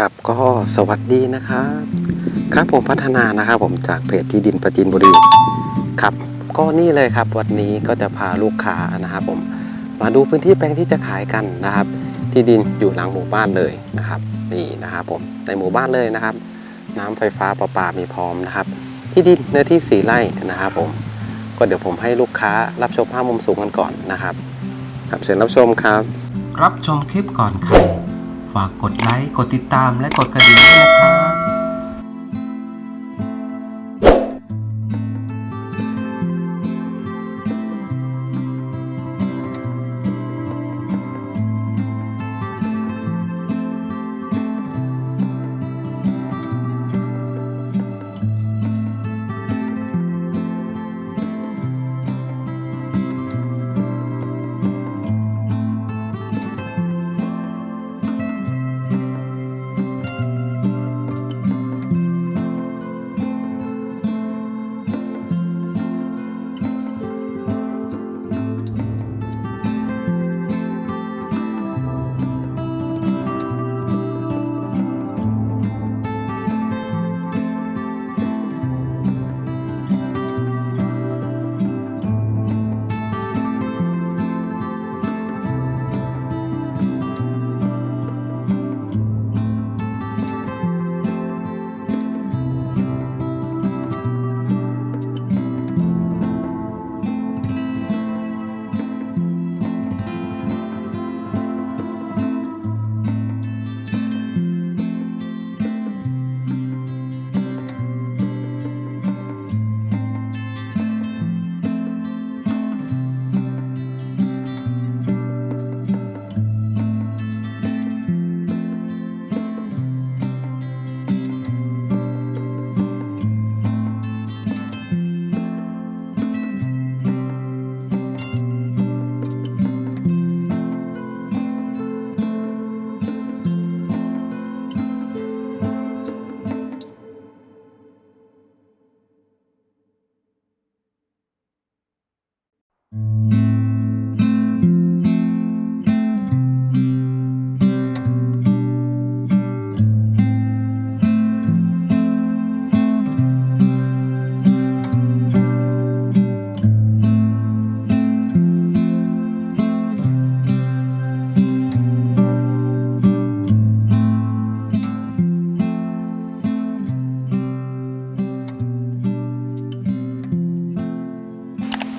ครับก็สวัสดีนะครับ ครับผมพัฒนานะครับ ผมจากเพจที่ดินประจินบุรีครับ ก็นี่เลยครับวันนี้ก็จะพาลูกค้านะครับ ผมมาดูพื้นที่แปลงที่จะขายกันนะครับ ที่ดินอยู่หลังหมู่บ้านเลยนะครับ นี่นะครับผมในหมู่บ้านเลยนะครับ น้ำไฟฟ้าประปามีพร้อมนะครับ ที่ดินเนื้อที่สีไร่นะครับ ผมก็เดี๋ยวผมให้ลูกค้ารับชมภาพมุมสูงกันก่อนนะครับ ครับเชิญรับชมครับ รับชมคลิปก่อนครับ ฝากกดไลค์ กดติดตามและกดกระดิ่งด้วยนะครับ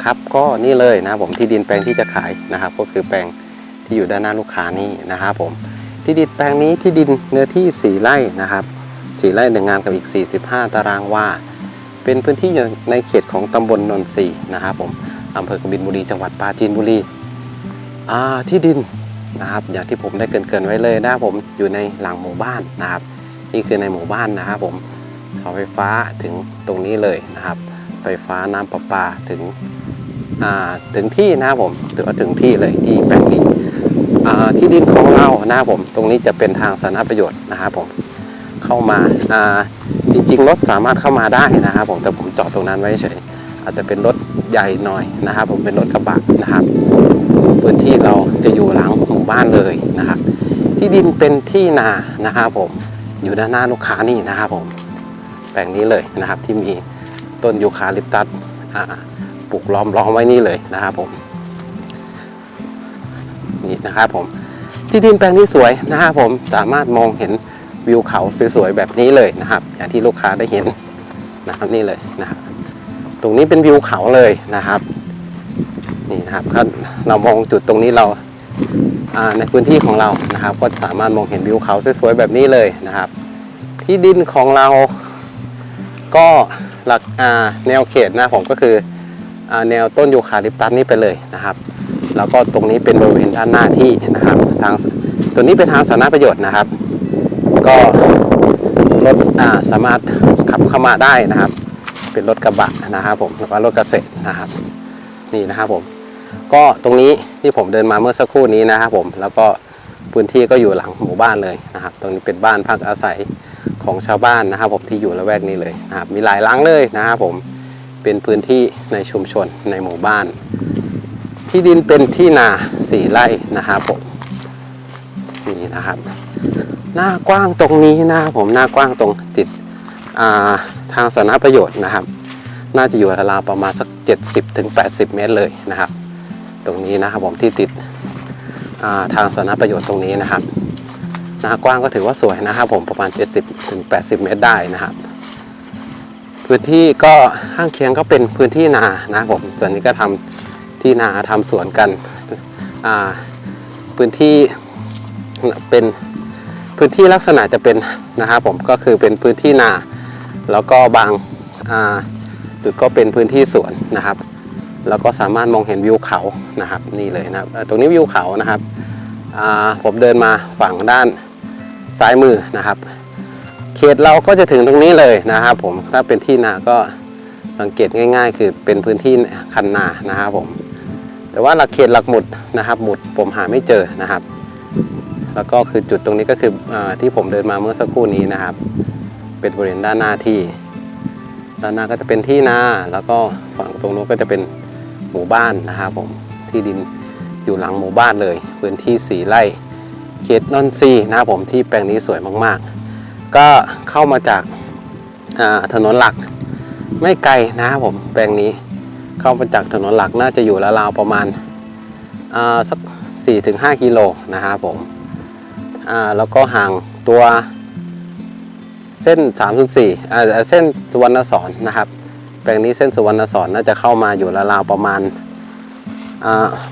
ครับ ก็นี่เลยนะผมที่ดินแปลงที่จะขายนะครับ ก็คือแปลงที่อยู่ด้านหน้าลูกค้านี่นะครับผมที่ดินแปลงนี้ที่ดินเนื้อที่สี่ไร่นะครับสี่ไร่หนึ่งงานกับอีก 45 ตารางวาเป็นพื้นที่อยู่ในเขตของตำบลนนทรีนะครับผมอำเภอกบินบุรีจังหวัดปราจีนบุรีอ่าที่ดินนะครับ อย่างที่ผมได้เกรินๆไว้เลยนะผมอยู่ในหลังหมู่บ้านนะครับ นี่คือในหมู่บ้านนะครับผมเสาไฟฟ้าถึงตรงนี้เลยนะครับ ไฟฟ้าน้ำประปาถึง ถึงที่นะครับผมถือว่าถึงที่เลยที่แปลงนี้ที่ดินของเรานะครับผม ตรงนี้จะเป็นทางสาธารณประโยชน์นะครับผมเข้ามาจริงๆรถสามารถเข้ามาได้นะครับผมแต่ผมจอดตรงนั้นไว้เฉยอาจจะเป็นรถใหญ่หน่อยนะครับ ผมเป็นรถกระบะนะครับ พื้นที่เราจะอยู่หลังหมู่บ้านเลยนะครับ ที่ดินเป็นที่นานะครับผมอยู่ด้านหน้าลูกค้านี่นะครับผมแปลงนี้เลยนะครับที่มีต้นยูคาลิปตัสอ่า ลูกล้อมล้อมไว้นี่เลยนะครับผมนี่นะครับผมที่ดินแปลงนี้สวยนะครับผมสามารถมองเห็นวิวเขาสวยๆแบบนี้เลยนะครับ อย่างที่ลูกค้าได้เห็นนะครับนี่เลยนะครับตรงนี้เป็นวิวเขาเลยนะครับนี่นะครับถ้าเรามองจุดตรงนี้เราในพื้นที่ของเรานะครับ ก็สามารถมองเห็นวิวเขาสวยๆแบบนี้เลยนะครับ ที่ดินของเราก็หลักอาแนวเขตนะผมก็คือ แนวต้นยูคาลิปตัสนี่ไปเลยนะครับ แล้วก็ตรงนี้เป็นบริเวณด้านหน้าที่นะครับ ทางตัวนี้เป็นทางสาธารณประโยชน์นะครับ ก็รถสามารถขับเข้ามาได้นะครับ เป็นรถกระบะนะครับผมแล้วก็รถเกษตรนะครับ นี่นะครับผม ก็ตรงนี้ที่ผมเดินมาเมื่อสักครู่นี้นะครับผม แล้วก็พื้นที่ก็อยู่หลังหมู่บ้านเลยนะครับ ตรงนี้เป็นบ้านพักอาศัยของชาวบ้านนะครับ ผมที่อยู่ละแวกนี้เลยนะครับ มีหลายหลังเลยนะครับผม เป็นพื้นที่ในชุมชนในหมู่บ้าน ที่ดินเป็นที่นาสี่ไร่นะครับผมนี่นะครับ หน้ากว้างตรงนี้นะครับผมหน้ากว้างตรงติดาทางสาธารณประโยชน์นะครับ น่าจะอยู่ราวประมาณสัก 70ถึง80 เมตรเลยนะครับ ตรงนี้นะครับผมที่ติดาทางสาธารณประโยชน์ตรงนี้นะครับหน้ากว้างก็ถือว่าสวยนะครับผมประมาณ 70ถึง80 เมตรได้นะครับ พื้นที่ก็ข้างเคียงก็เป็นพื้นที่นานะครับผมส่วนนี้ก็ทำที่นาทำสวนกันพื้นที่เป็นพื้นที่ลักษณะจะเป็นนะครับผมก็คือเป็นพื้นที่นา แล้วก็บางาจุดก็เป็นพื้นที่สวนนะครับ แล้วก็สามารถมองเห็นวิวเขานะครับนี่เลยนะครับตรงนี้วิวเขานะครับผมเดินมาฝั่งด้านซ้ายมือนะครับ เขตเราก็จะถึงตรงนี้เลยนะครับผมถ้าเป็นที่นาก็สังเกตง่าย ๆ คือเป็นพื้นที่คันนานะครับผม แต่ว่าหลักเขตหลักหมุดนะครับ หมุดผมหาไม่เจอนะครับ แล้วก็คือจุดตรงนี้ก็คืออที่ผมเดินมาเมื่อสักครู่นี้นะครับ เป็นบริเวณด้านหน้าที่ด้านหน้าก็จะเป็นที่นาแล้วก็ฝั่งตรงโน้นก็จะเป็นหมู่บ้านนะครับผมที่ดินอยู่หลังหมู่บ้านเลย พื้นที่สีไร่เขตนนทรีนะครับผมที่แปลงนี้สวยมากๆ ก็เข้ามาจากถนนหลัก ไม่ไกลนะครับผมแปลงนี้เข้ามาจากถนนหลักน่าจะอยู่ราวๆประมาณอ่าสัก4-5กิโลนะครับผมแล้วก็ห่างตัวเส้น3ามสี่อ่าเส้นสุวรรณสอนนะครับ แปลงนี้เส้นสุวรรณสอนน่าจะเข้ามาอยู่ราวๆประมาณ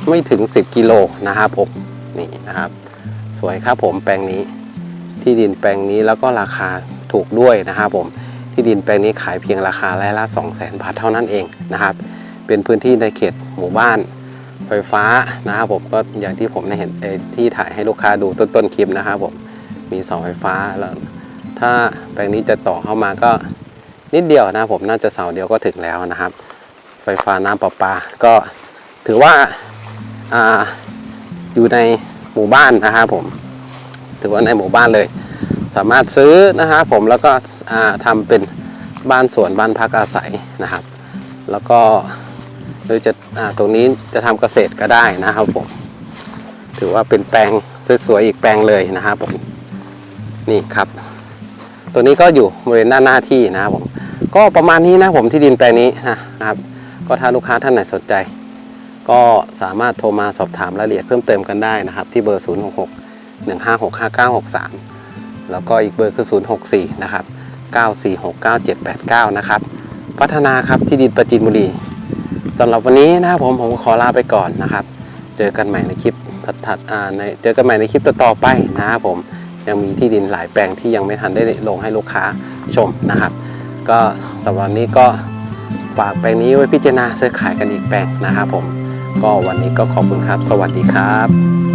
ไม่ถึง 10 กิโลนะครับผมนี่นะครับ สวยครับผมแปลงนี้ ที่ดินแปลงนี้แล้วก็ราคาถูกด้วยนะครับผมที่ดินแปลงนี้ขายเพียงราคาไร่ละ 2 0 0 0 0 0 บาทเท่านั้นเองนะครับ เป็นพื้นที่ในเขตหมู่บ้านไฟฟ้านะครับผมก็อย่างที่ผมได้เห็นที่ถ่ายให้ลูกค้าดูต้นๆคลิปนะครับผมมีเสาไฟฟ้าแล้วถ้าแปลงนี้จะต่อเข้ามาก็นิดเดียวนะผมน่าจะเสาเดียวก็ถึงแล้วนะครับ ไฟฟ้าน้ำประปา ก็ถือว่าอาอยู่ในหมู่บ้านนะครับผม ถือว่าในหมู่บ้านเลย สามารถซื้อนะครับผมแล้วก็อ่าทำเป็นบ้านสวนบ้านพักอาศัยนะครับ แล้วก็หรือจะอ่าตรงนี้จะทำเกษตรก็ได้นะครับผมถือว่าเป็นแปลงสวยๆอีกแปลงเลยนะครับผมนี่ครับ ตัวนี้ก็อยู่บริเวณด้านหน้าที่นะครับผมก็ประมาณนี้นะผมที่ดินแปลงนี้นะครับ ก็ถ้าลูกค้าท่านไหนสนใจ ก็สามารถโทรมาสอบถามรายละเอียดเพิ่มเติมกันได้นะครับ ที่เบอร์ 0 1 5 6 5 9 6 3แล้วก็อีกเบอร์คือ 0 6 4 นะครับ 9 4 6 9 7 8 9 นะครับ พัฒนาครับที่ดินประจินบุรีสำหรับวันนี้นะครับผมผมขอลาไปก่อนนะครับ เจอกันใหม่ในคลิปถัดๆในเจอกันใหม่ในคลิปต่อๆไปนะครับผมยังมีที่ดินหลายแปลงที่ยังไม่ทันได้ลงให้ลูกค้าชมนะครับ ก็สำหรับนนี้ก็ฝากแปลงนี้ไว้พิจารณาซื้อขายกันอีกแปลงนะครับผมก็วันนี้ก็ขอบคุณครับ สวัสดีครับ